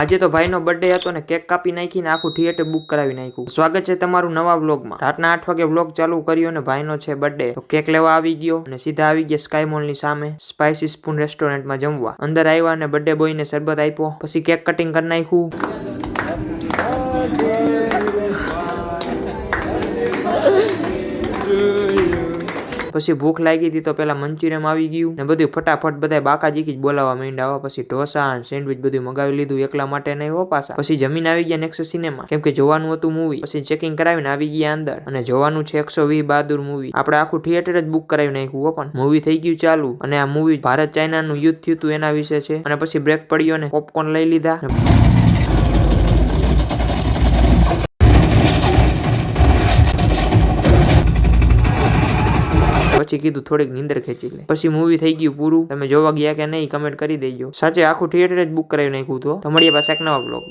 આજે તો ભાઈનો બર્થડે હતો ને કેક કાપી નાખીને આખું થિયેટર બુક કરાવી નાખ્યું. સ્વાગત છે તમારું નવા વ્લોગમાં રાતના આઠ વાગે વ્લોગ ચાલુ કર્યો ને ભાઈનો છે બર્થડે તો કેક લેવા આવી ગયો અને સીધા આવી ગયા સ્કાય મોલની સામે સ્પાઇસી સ્પૂન રેસ્ટોરન્ટમાં જમવા. અંદર આવ્યા અને બર્થડે બોયને શરબત આપ્યો. પછી કેક કટિંગ કરી નાખ્યું. પછી ભૂખ લાગી હતી તો પેલા મંચુરિયમ આવી ગયું ને બધું ફટાફટ બધા બાકાજીકી જ બોલાવવા માંડ્યા. પછી ઢોસા સેન્ડવિચ બધું મગાવી લીધું એકલા માટે નહીં હો પાછા. પછી જમીન આવી ગયા નેક્સ સિનેમા કેમ કે જોવાનું હતું મૂવી પછી ચેકિંગ કરાવીને આવી ગયા અંદર. અને જોવાનું છે એકસો વીસ બહાદુર મૂવી આપણે આખું થિયેટર જ બુક કરાવી નાખ્યું પણ. મૂવી થઈ ગયું ચાલુ. અને આ મૂવી ભારત ચાઇનાનું યુદ્ધ થયું હતું એના વિશે છે. અને પછી બ્રેક પડ્યો ને પોપકોર્ન લઈ લીધા. પછી કીધું થોડીક નીંદર ખેંચી લે. પછી મૂવી થઈ ગયું પૂરું. તમે જોવા ગયા કે નહીં કમેન્ટ કરી દેજો. સાચે આખું થિયેટર જ બુક કરાવી નાખ્યું હતું તો પાસે એક નવા બ્લોગ